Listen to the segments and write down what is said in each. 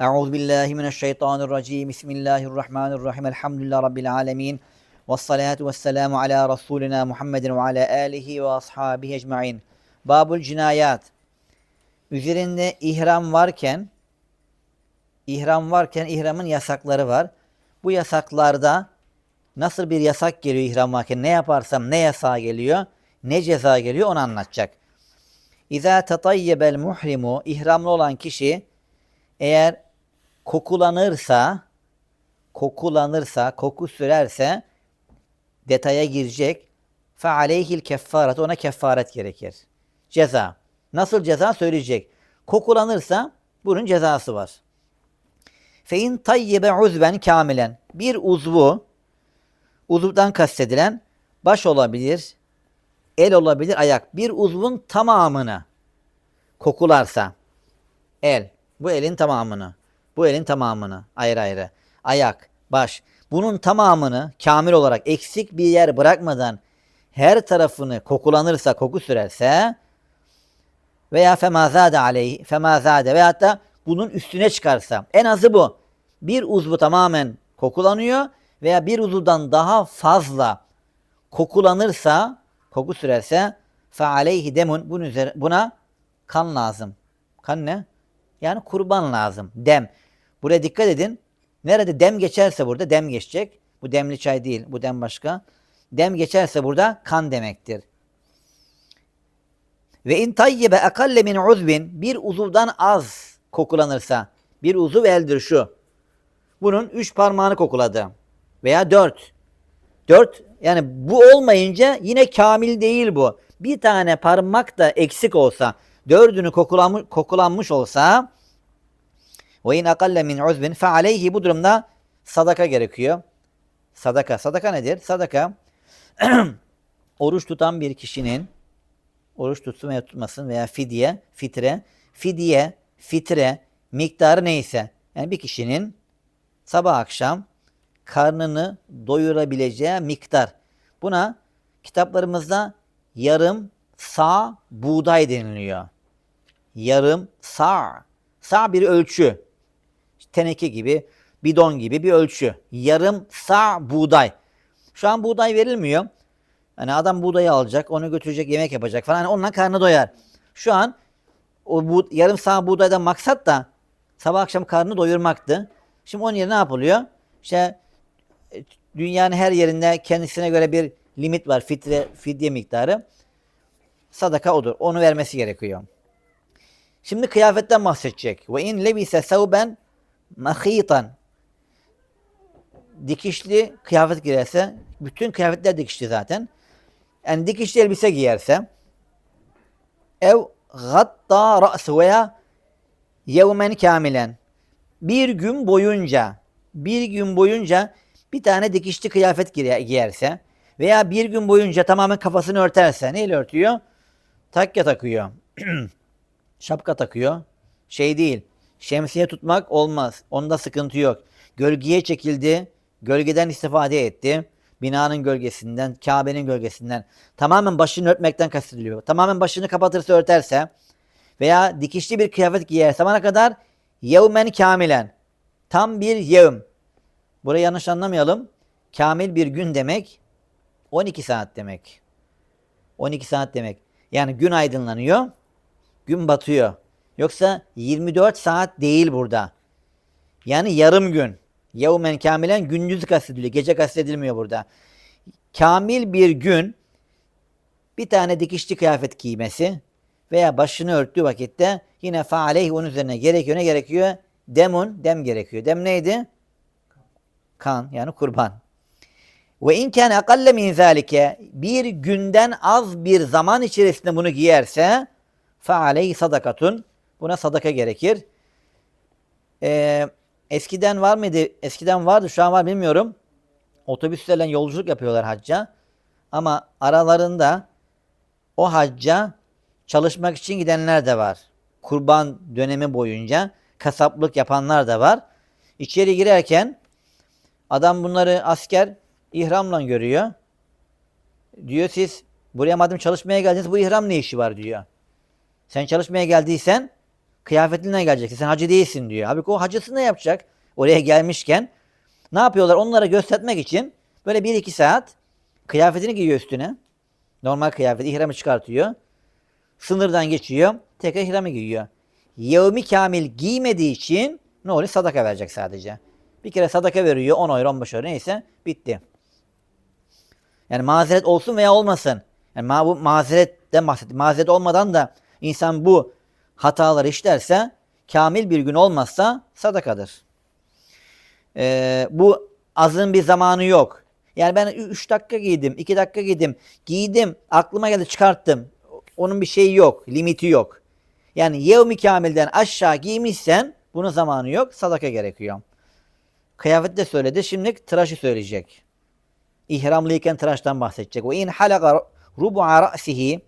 Euzu billahi mineşşeytanirracim. Bismillahirrahmanirrahim. Elhamdülillahi rabbil alamin. Ves salatu vesselamu ala rasulina Muhammedin ve ala alihi ve ashabihi ecmaîn. Babul cinayat. Üzerinde ihram varken ihram varken ihramın yasakları var. Bu yasaklarda nasıl bir yasak geliyor ihram varken ne yaparsam ne yasağı geliyor, ne ceza geliyor onu anlatacak. İza tatayyebel muhrimu ihramlı olan kişi eğer kokulanırsa kokulanırsa, koku sürerse detaya girecek. Fe aleyhil keffaret ona kefaret gerekir. Ceza. Nasıl ceza söyleyecek. Kokulanırsa bunun cezası var. Fe in tayyebe uzben kamilen. Bir uzvu uzuvdan kastedilen baş olabilir, el olabilir, ayak. Bir uzvun tamamını kokularsa el, bu elin tamamını, bu elin tamamını ayrı ayrı, ayak, baş. Bunun tamamını kamil olarak eksik bir yer bırakmadan her tarafını kokulanırsa, koku sürerse veya femazade aleyhi, femazade veyahut da bunun üstüne çıkarsa en azı bu. Bir uzvu tamamen kokulanıyor veya bir uzuvdan daha fazla kokulanırsa, koku sürerse fe aleyhi demun bunun üzerine, buna kan lazım. Kan ne? Yani kurban lazım. Dem. Buraya dikkat edin. Nerede dem geçerse burada dem geçecek. Bu demli çay değil. Bu dem başka. Dem geçerse burada kan demektir. Ve in tayyebe ekalle min uzvin bir uzuvdan az kokulanırsa bir uzuv eldir şu. Bunun üç parmağını kokuladı. Veya dört. Dört yani bu olmayınca yine kamil değil bu. Bir tane parmak da eksik olsa dördünü kokulanmış, kokulanmış olsa ve in akalle min uzvin fe aleyhi bu durumda sadaka gerekiyor. Sadaka. Sadaka nedir? Sadaka oruç tutan bir kişinin oruç tutsun veya tutmasın veya fidye, fitre, fidye, fitre miktarı neyse. Yani bir kişinin sabah akşam karnını doyurabileceği miktar. Buna kitaplarımızda yarım sağ buğday deniliyor. Yarım sağ. Sağ bir ölçü. Teneke gibi, bidon gibi bir ölçü. Yarım sağ buğday. Şu an buğday verilmiyor. Hani adam buğdayı alacak, onu götürecek, yemek yapacak falan. Hani onunla karnı doyar. Şu an o bu, yarım sağ buğdaydan maksat da sabah akşam karnını doyurmaktı. Şimdi onun yerine ne yapılıyor? İşte e, dünyanın her yerinde kendisine göre bir limit var. Fitre, fidye miktarı. Sadaka odur. Onu vermesi gerekiyor. Şimdi kıyafetten bahsedecek. Ve in lebise sevben mahitan. Dikişli kıyafet giyerse, bütün kıyafetler dikişli zaten. Yani dikişli elbise giyerse, ev gatta ra'sı veya yevmen kamilen. Bir gün boyunca, bir gün boyunca bir tane dikişli kıyafet giyerse veya bir gün boyunca tamamen kafasını örterse, neyle örtüyor? Takya takıyor. Şapka takıyor. Şey değil. Şemsiye tutmak olmaz. Onda sıkıntı yok. Gölgeye çekildi. Gölgeden istifade etti. Binanın gölgesinden, Kabe'nin gölgesinden. Tamamen başını örtmekten kastediliyor. Tamamen başını kapatırsa örterse veya dikişli bir kıyafet giyerse bana kadar yevmen kamilen. Tam bir yevm. Burayı yanlış anlamayalım. Kamil bir gün demek 12 saat demek. 12 saat demek. Yani gün aydınlanıyor, gün batıyor. Yoksa 24 saat değil burada. Yani yarım gün. Yevmen kamilen gündüz kastediliyor. Gece kastedilmiyor burada. Kamil bir gün bir tane dikişli kıyafet giymesi veya başını örttüğü vakitte yine faaleyh onun üzerine gerekiyor. Ne gerekiyor? Demun, dem gerekiyor. Dem neydi? Kan yani kurban. Ve in kâne akalle min zâlike bir günden az bir zaman içerisinde bunu giyerse fe aleyhi sadakatun buna sadaka gerekir. Ee, eskiden var mıydı? Eskiden vardı şu an var bilmiyorum. Otobüslerle yolculuk yapıyorlar hacca. Ama aralarında o hacca çalışmak için gidenler de var. Kurban dönemi boyunca kasaplık yapanlar da var. İçeri girerken adam bunları asker ihramla görüyor. Diyor siz buraya madem çalışmaya geldiniz bu ihram ne işi var diyor. Sen çalışmaya geldiysen Kıyafetinle geleceksin. Sen hacı değilsin diyor. Halbuki o hacısını ne yapacak? Oraya gelmişken ne yapıyorlar? Onlara göstermek için böyle 1-2 saat kıyafetini giyiyor üstüne. Normal kıyafet, ihramı çıkartıyor. Sınırdan geçiyor. Tekrar ihramı giyiyor. Yevmi kamil giymediği için ne oluyor? Sadaka verecek sadece. Bir kere sadaka veriyor. 10 euro, 15 euro neyse bitti. Yani mazeret olsun veya olmasın. Yani ma bu mazeretten bahsettim. Mazeret olmadan da insan bu hataları işlerse kamil bir gün olmazsa sadakadır. Ee, bu azın bir zamanı yok. Yani ben 3 dakika giydim, 2 dakika giydim, giydim, aklıma geldi çıkarttım. Onun bir şeyi yok, limiti yok. Yani yevmi kamilden aşağı giymişsen bunun zamanı yok, sadaka gerekiyor. Kıyafet de söyledi, şimdi tıraşı söyleyecek. İhramlıyken tıraştan bahsedecek. Ve in halaka rubu'a ra'sihi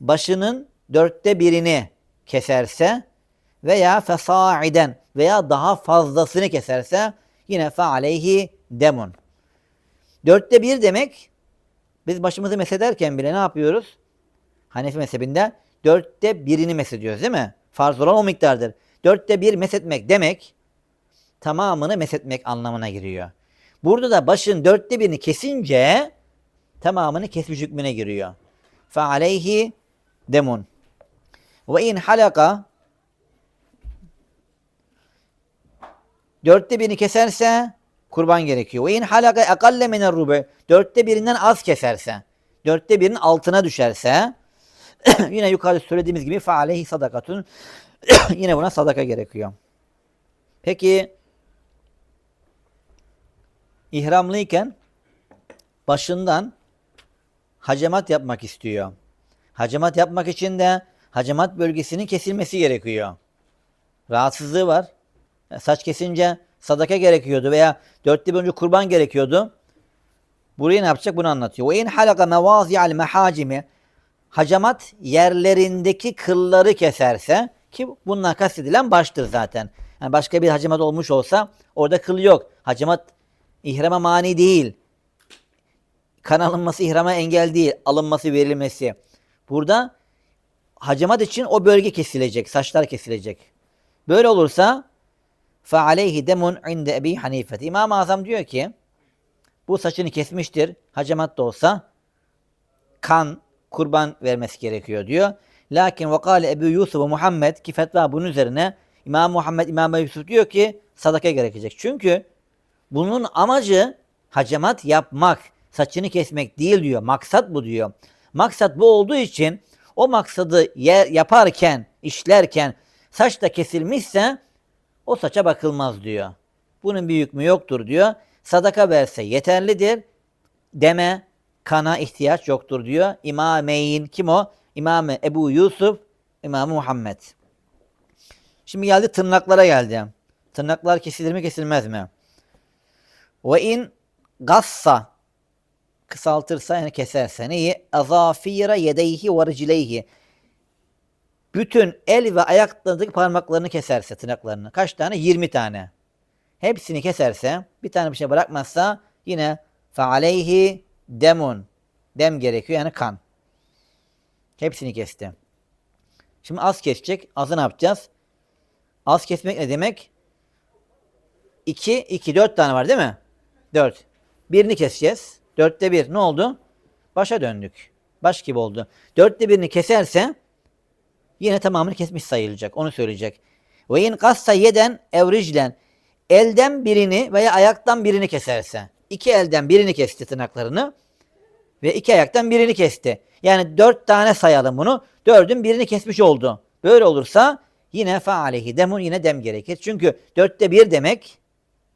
başının dörtte birini keserse veya fesa'iden veya daha fazlasını keserse yine fe aleyhi demun. Dörtte bir demek biz başımızı mesederken bile ne yapıyoruz? Hanefi mezhebinde dörtte birini mesediyoruz değil mi? Farz olan o miktardır. Dörtte bir mesetmek demek tamamını mesetmek anlamına giriyor. Burada da başın dörtte birini kesince tamamını kesmiş hükmüne giriyor. Fe aleyhi demun. Ve in halaka dörtte birini keserse kurban gerekiyor. Ve in halaka ekalle miner rubu dörtte birinden az keserse dörtte birinin altına düşerse yine yukarıda söylediğimiz gibi fe aleyhi sadakatun yine buna sadaka gerekiyor. Peki ihramlıyken başından hacamat yapmak istiyor. Hacamat yapmak için de hacamat bölgesinin kesilmesi gerekiyor. Rahatsızlığı var. Saç kesince sadaka gerekiyordu veya dörtte bir önce kurban gerekiyordu. Burayı ne yapacak bunu anlatıyor. Ve in halaka mevazi'al mehacimi hacamat yerlerindeki kılları keserse ki bundan kastedilen baştır zaten. Yani başka bir hacamat olmuş olsa orada kıl yok. Hacamat ihrama mani değil. Kan alınması ihrama engel değil. Alınması verilmesi. Burada hacamat için o bölge kesilecek. Saçlar kesilecek. Böyle olursa fe aleyhi demun inde Ebi Hanife. İmam-ı Azam diyor ki bu saçını kesmiştir. Hacamat da olsa kan kurban vermesi gerekiyor diyor. Lakin vakale Ebu Yusuf ve Muhammed ki fetva bunun üzerine İmam Muhammed İmam Ebu Yusuf diyor ki sadaka gerekecek. Çünkü bunun amacı hacamat yapmak, saçını kesmek değil diyor. Maksat bu diyor. Maksat bu olduğu için o maksadı yer, yaparken, işlerken saç da kesilmişse o saça bakılmaz diyor. Bunun bir hükmü yoktur diyor. Sadaka verse yeterlidir. Deme, kana ihtiyaç yoktur diyor. İmameyn kim o? İmam Ebu Yusuf, İmam Muhammed. Şimdi geldi tırnaklara geldi. Tırnaklar kesilir mi kesilmez mi? Ve in gassa kısaltırsa yani keserse neyi? Azafira yedeyhi ve ricleyhi. Bütün el ve ayaklarındaki parmaklarını keserse tırnaklarını. Kaç tane? 20 tane. Hepsini keserse bir tane bir şey bırakmazsa yine fe aleyhi demun. Dem gerekiyor yani kan. Hepsini kesti. Şimdi az kesecek. Azı ne yapacağız? Az kesmek ne demek? 2, 2, 4 tane var değil mi? 4. Birini keseceğiz. Dörtte bir ne oldu? Başa döndük. Baş gibi oldu. Dörtte birini keserse yine tamamını kesmiş sayılacak. Onu söyleyecek. Ve in kassa yeden evriclen elden birini veya ayaktan birini keserse. iki elden birini kesti tırnaklarını ve iki ayaktan birini kesti. Yani dört tane sayalım bunu. Dördün birini kesmiş oldu. Böyle olursa yine faalehi demun yine dem gerekir. Çünkü dörtte bir demek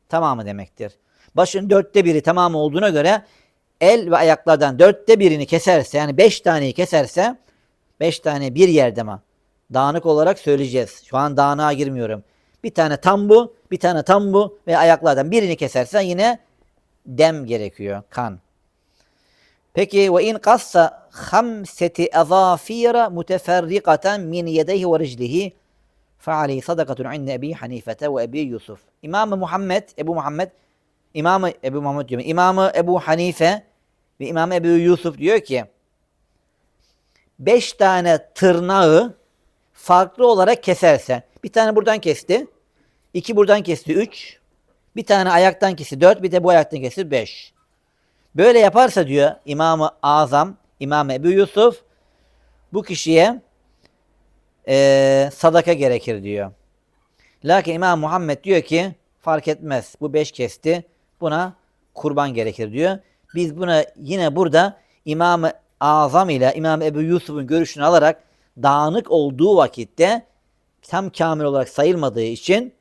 tamamı demektir. Başın dörtte biri tamamı olduğuna göre el ve ayaklardan dörtte birini keserse yani beş taneyi keserse beş tane bir yerde ama dağınık olarak söyleyeceğiz. Şu an dağınığa girmiyorum. Bir tane tam bu, bir tane tam bu ve ayaklardan birini kesersen yine dem gerekiyor, kan. Peki ve in kassa hamseti azafira muteferrikaten min yedeyhi ve riclihi fe aleyhi sadakatun inne Ebi Hanifete ve Ebi Yusuf. İmam-ı Muhammed, Ebu Muhammed, İmam-ı Ebu Muhammed diyorum. İmam-ı Ebu Hanife ve İmam Ebu Yusuf diyor ki beş tane tırnağı farklı olarak keserse. Bir tane buradan kesti. iki buradan kesti. Üç. Bir tane ayaktan kesti. Dört. Bir de bu ayaktan kesti. Beş. Böyle yaparsa diyor İmam-ı Azam, İmam Ebu Yusuf bu kişiye eee, sadaka gerekir diyor. Lakin İmam Muhammed diyor ki fark etmez. Bu beş kesti. Buna kurban gerekir diyor. Biz buna yine burada İmam-ı Azam ile İmam Ebu Yusuf'un görüşünü alarak dağınık olduğu vakitte tam kamil olarak sayılmadığı için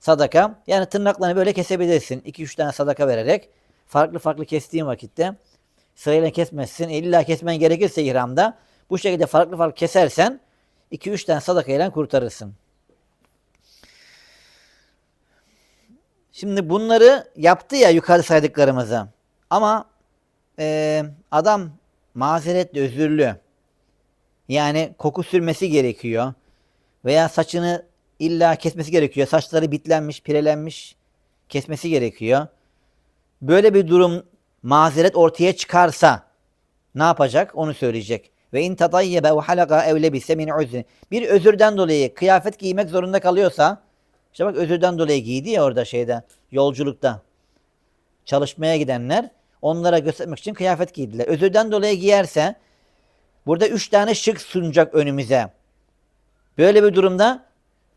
sadaka yani tırnaklarını böyle kesebilirsin. 2-3 tane sadaka vererek farklı farklı kestiğin vakitte sırayla kesmezsin. E, İlla kesmen gerekirse ihramda bu şekilde farklı farklı kesersen 2-3 tane sadaka ile kurtarırsın. Şimdi bunları yaptı ya yukarı saydıklarımızı. Ama eee, adam mazeretle özürlü. Yani koku sürmesi gerekiyor. Veya saçını illa kesmesi gerekiyor. Saçları bitlenmiş, pirelenmiş kesmesi gerekiyor. Böyle bir durum mazeret ortaya çıkarsa ne yapacak? Onu söyleyecek. Ve in tadayyebe ve halaka ev lebise min uzri. Bir özürden dolayı kıyafet giymek zorunda kalıyorsa işte bak özürden dolayı giydi ya orada şeyde yolculukta. Çalışmaya gidenler onlara göstermek için kıyafet giydiler. Özürden dolayı giyerse burada üç tane şık sunacak önümüze. Böyle bir durumda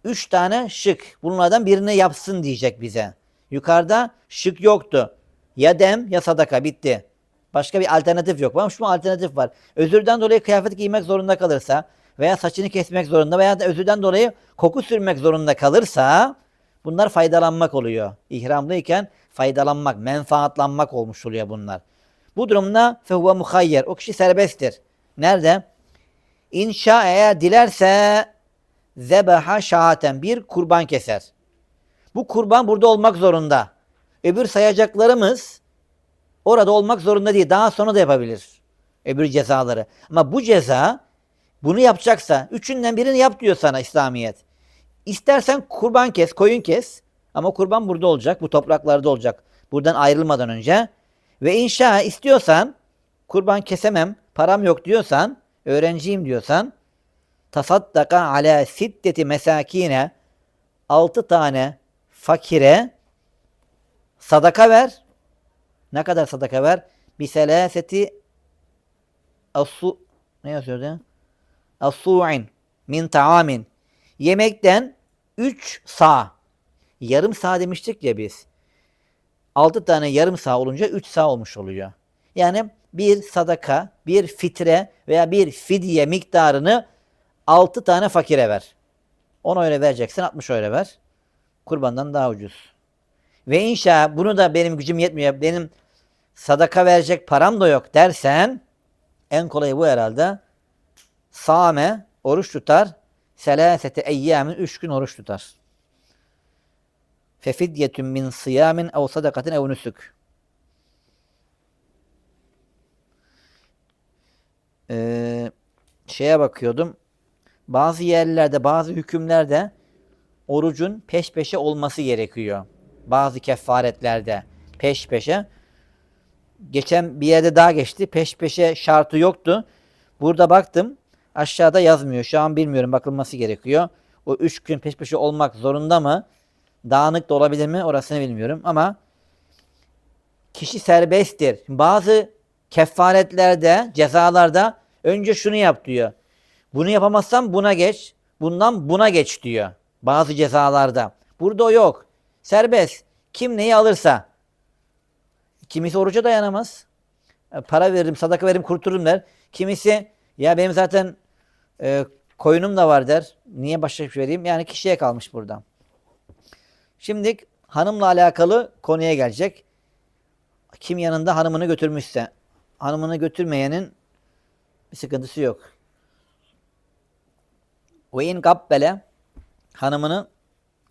üç tane şık. Bunlardan birini yapsın diyecek bize. Yukarıda şık yoktu. Ya dem ya sadaka bitti. Başka bir alternatif yok. Ama şu alternatif var. Özürden dolayı kıyafet giymek zorunda kalırsa veya saçını kesmek zorunda veya da özürden dolayı koku sürmek zorunda kalırsa bunlar faydalanmak oluyor. İhramlıyken faydalanmak, menfaatlanmak olmuş oluyor bunlar. Bu durumda fehuve muhayyer. O kişi serbesttir. Nerede? İnşa eğer dilerse zebaha şahaten bir kurban keser. Bu kurban burada olmak zorunda. Öbür sayacaklarımız orada olmak zorunda değil. Daha sonra da yapabilir. Öbür cezaları. Ama bu ceza bunu yapacaksa üçünden birini yap diyor sana İslamiyet. İstersen kurban kes, koyun kes. Ama kurban burada olacak. Bu topraklarda olacak. Buradan ayrılmadan önce. Ve inşa istiyorsan kurban kesemem, param yok diyorsan, öğrenciyim diyorsan tasaddaka ala siddeti mesakine altı tane fakire sadaka ver. Ne kadar sadaka ver? Bir selaseti asu ne yazıyor ya? Asu'in min taamin. Yemekten 3 sağ. Yarım sağ demiştik ya biz. 6 tane yarım sağ olunca 3 sağ olmuş oluyor. Yani bir sadaka, bir fitre veya bir fidye miktarını 6 tane fakire ver. 10 öyle vereceksin 60 öyle ver. Kurbandan daha ucuz. Ve inşa bunu da benim gücüm yetmiyor. Benim sadaka verecek param da yok dersen en kolayı bu herhalde. Same oruç tutar. Selasete eyyamin 3 gün oruç tutar. Fefidyetun min siyamin ev sadakatin ev nusuk. Ee, şeye bakıyordum. Bazı yerlerde, bazı hükümlerde orucun peş peşe olması gerekiyor. Bazı kefaretlerde peş peşe. Geçen bir yerde daha geçti. Peş peşe şartı yoktu. Burada baktım. Aşağıda yazmıyor. Şu an bilmiyorum. Bakılması gerekiyor. O üç gün peş peşe olmak zorunda mı? Dağınık da olabilir mi? Orasını bilmiyorum. Ama kişi serbesttir. Bazı kefaretlerde, cezalarda önce şunu yap diyor. Bunu yapamazsan buna geç. Bundan buna geç diyor. Bazı cezalarda. Burada o yok. Serbest. Kim neyi alırsa. Kimisi oruca dayanamaz. E, Para veririm, sadaka veririm, kurtururum der. Kimisi ya benim zaten e, koyunum da var der. Niye başka bir şey vereyim? Yani kişiye kalmış burada. Şimdi hanımla alakalı konuya gelecek. Kim yanında hanımını götürmüşse, hanımını götürmeyenin bir sıkıntısı yok. Ve in gabbele hanımını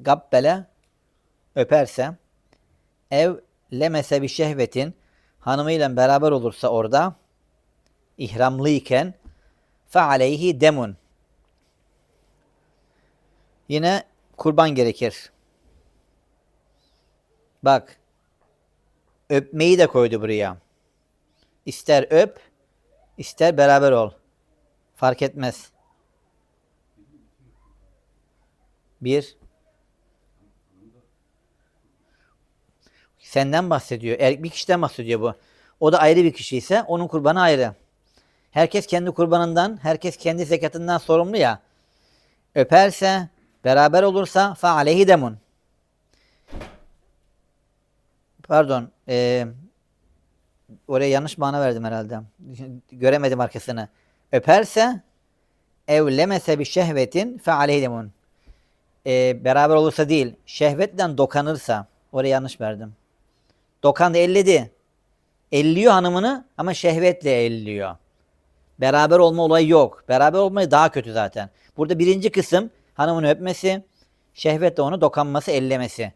gabbele öperse ev lemese bir şehvetin hanımıyla beraber olursa orada ihramlıyken fe aleyhi demun yine kurban gerekir. Bak öpmeyi de koydu buraya. İster öp, ister beraber ol. Fark etmez. Bir. Senden bahsediyor. Er, bir kişiden bahsediyor bu. O da ayrı bir kişi ise onun kurbanı ayrı. Herkes kendi kurbanından, herkes kendi zekatından sorumlu ya. Öperse, beraber olursa fa aleyhi demun. Pardon. eee, oraya yanlış mana verdim herhalde. Göremedim arkasını. Öperse ev lemese bir şehvetin fe aleyhi demun. Eee, beraber olursa değil, şehvetle dokanırsa. Oraya yanlış verdim. Dokandı, elledi. Elliyor hanımını ama şehvetle elliyor. Beraber olma olayı yok. Beraber olmayı daha kötü zaten. Burada birinci kısım hanımını öpmesi, şehvetle onu dokanması, ellemesi.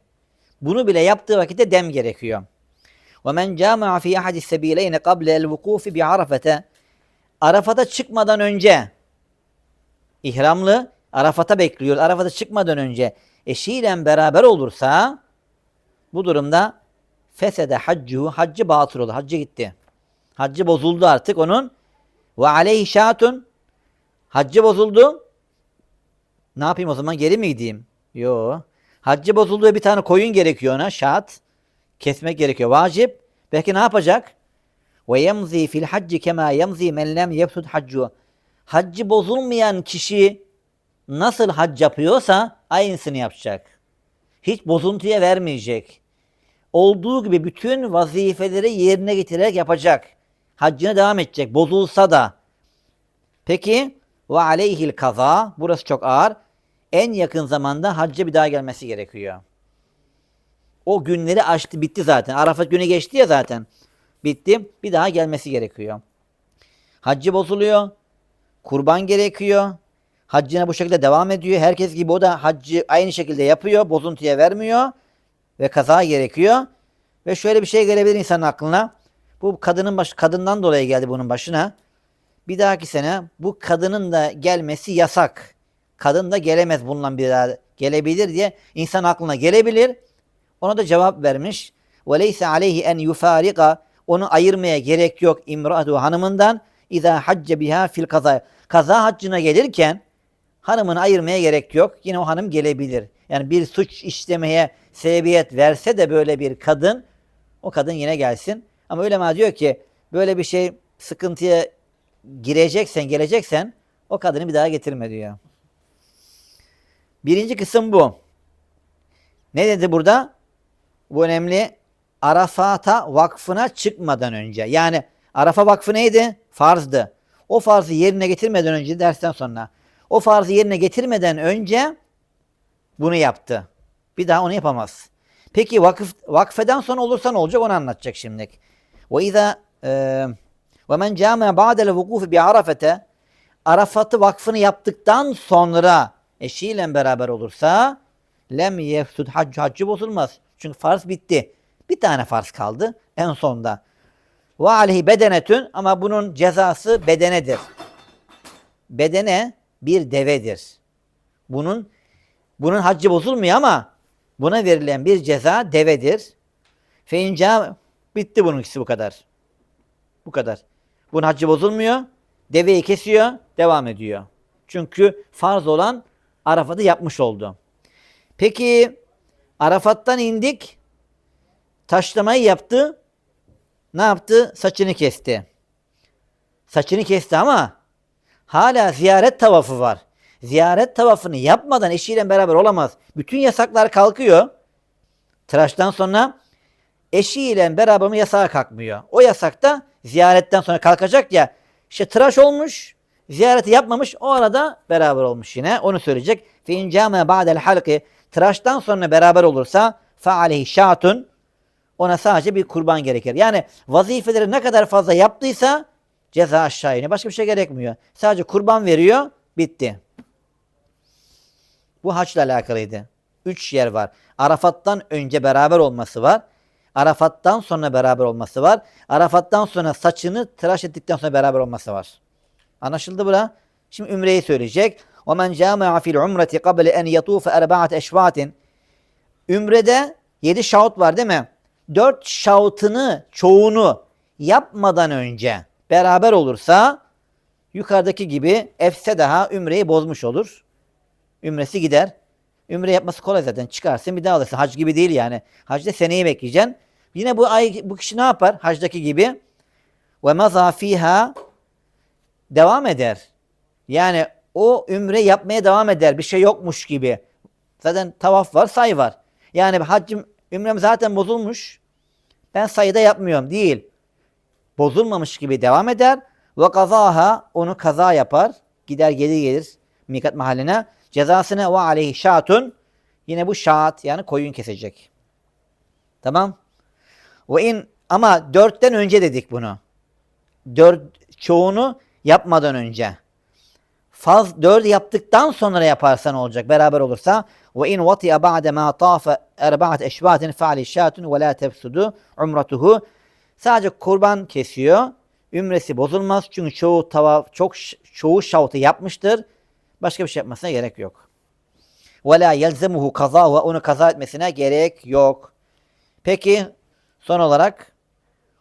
Bunu bile yaptığı vakitte dem gerekiyor. وَمَنْ جَامَعَ فِي أَحَدِ السَّب۪يلَيْنِ قَبْلَ الْوُقُوفِ بِعَرَفَةَ Arafat'a çıkmadan önce ihramlı Arafat'a bekliyor. Arafat'a çıkmadan önce eşiyle beraber olursa bu durumda fesede haccuhu haccı batıl olur. Haccı gitti. Haccı bozuldu artık onun. Ve aleyhi şatun haccı bozuldu. Ne yapayım o zaman geri mi gideyim? Yo. Haccı bozulduğu bir tane koyun gerekiyor ona. Şat. Kesmek gerekiyor. Vacip. Peki ne yapacak? Ve yemzi fil hacci kema yemzi men lem yebsud haccu. Haccı bozulmayan kişi nasıl hac yapıyorsa aynısını yapacak. Hiç bozuntuya vermeyecek. Olduğu gibi bütün vazifeleri yerine getirerek yapacak. Haccına devam edecek. Bozulsa da. Peki ve aleyhil kaza. Burası çok ağır. En yakın zamanda hacca bir daha gelmesi gerekiyor. O günleri aştı bitti zaten. Arafat günü geçti ya zaten. Bitti. Bir daha gelmesi gerekiyor. Haccı bozuluyor. Kurban gerekiyor. Haccına bu şekilde devam ediyor. Herkes gibi o da haccı aynı şekilde yapıyor. Bozuntuya vermiyor. Ve kaza gerekiyor. Ve şöyle bir şey gelebilir insanın aklına. Bu kadının baş, kadından dolayı geldi bunun başına. Bir dahaki sene bu kadının da gelmesi yasak. Kadın da gelemez bununla bir daha gelebilir diye insan aklına gelebilir. Ona da cevap vermiş. Ve leyse aleyhi en yufarika onu ayırmaya gerek yok imratu hanımından İza hacce biha fil kaza. Kaza haccına gelirken hanımını ayırmaya gerek yok. Yine o hanım gelebilir. Yani bir suç işlemeye sebebiyet verse de böyle bir kadın o kadın yine gelsin. Ama öyle diyor ki böyle bir şey sıkıntıya gireceksen geleceksen o kadını bir daha getirme diyor. Birinci kısım bu. Ne dedi burada? Bu önemli. Arafat'a vakfına çıkmadan önce. Yani Arafa vakfı neydi? Farzdı. O farzı yerine getirmeden önce dersten sonra. O farzı yerine getirmeden önce bunu yaptı. Bir daha onu yapamaz. Peki vakıf, vakfeden sonra olursa ne olacak onu anlatacak şimdi. Men câme ba'del vukufi bi arafete Arafat'ı vakfını yaptıktan sonra eşiyle beraber olursa lem yefsud haccı haccı bozulmaz. Çünkü farz bitti. Bir tane farz kaldı en sonda. Ve aleyhi bedenetün ama bunun cezası bedenedir. Bedene bir devedir. Bunun bunun haccı bozulmuyor ama buna verilen bir ceza devedir. Feinca bitti bunun ikisi bu kadar. Bu kadar. Bunun haccı bozulmuyor. Deveyi kesiyor, devam ediyor. Çünkü farz olan Arafat'ı yapmış oldu. Peki Arafat'tan indik. Taşlamayı yaptı. Ne yaptı? Saçını kesti. Saçını kesti ama hala ziyaret tavafı var. Ziyaret tavafını yapmadan eşiyle beraber olamaz. Bütün yasaklar kalkıyor. Tıraştan sonra eşiyle beraber mi yasağa kalkmıyor. O yasakta ziyaretten sonra kalkacak ya. İşte tıraş olmuş, ziyareti yapmamış o arada beraber olmuş yine. Onu söyleyecek. Fe in came ba'del halqi tıraştan sonra beraber olursa fa aleyhi şatun ona sadece bir kurban gerekir. Yani vazifeleri ne kadar fazla yaptıysa ceza aşağı iniyor. Başka bir şey gerekmiyor. Sadece kurban veriyor, bitti. Bu haçla alakalıydı. Üç yer var. Arafat'tan önce beraber olması var. Arafat'tan sonra beraber olması var. Arafat'tan sonra saçını tıraş ettikten sonra beraber olması var. Anlaşıldı bura? Şimdi Ümre'yi söyleyecek. وَمَنْ جَامَعَ فِي الْعُمْرَةِ قَبْلَ اَنْ يَطُوفَ اَرْبَعَةِ eşvatin. Ümre'de yedi şahut var değil mi? Dört şahutını, çoğunu yapmadan önce beraber olursa yukarıdaki gibi efse daha ümreyi bozmuş olur. Ümresi gider. Ümre yapması kolay zaten. Çıkarsın bir daha alırsın. Hac gibi değil yani. Hacda seneyi bekleyeceksin. Yine bu ay bu kişi ne yapar? Hacdaki gibi. Ve maza fiha devam eder. Yani o ümre yapmaya devam eder. Bir şey yokmuş gibi. Zaten tavaf var, say var. Yani haccım, ümrem zaten bozulmuş. Ben sayıda yapmıyorum. Değil. Bozulmamış gibi devam eder. Ve kazaha onu kaza yapar. Gider geri gelir mikat mahalline. Cezasını ve aleyhi şatun. Yine bu şaat yani koyun kesecek. Tamam. Ve in ama dörtten önce dedik bunu. Dört, çoğunu yapmadan önce. Faz dört yaptıktan sonra yaparsan olacak. Beraber olursa ve in vati'a ba'de ma tafa erba'at eşbatin fa'li şatun ve la tefsudu umratuhu. Sadece kurban kesiyor. Ümresi bozulmaz. Çünkü çoğu tavaf çok çoğu şavtı yapmıştır. Başka bir şey yapmasına gerek yok. Ve la yelzemuhu kazahu onu kaza etmesine gerek yok. Peki son olarak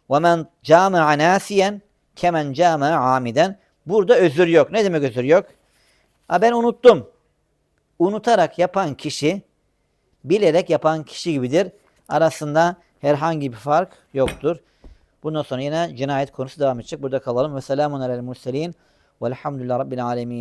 men cami'a nasiyen kemen cami'a amiden. Burada özür yok. Ne demek özür yok? Ha ben unuttum. Unutarak yapan kişi bilerek yapan kişi gibidir. Arasında herhangi bir fark yoktur. Bundan sonra yine cinayet konusu devam edecek. Burada kalalım. Ve selamun alel murselin. Velhamdülillah Rabbil alemin.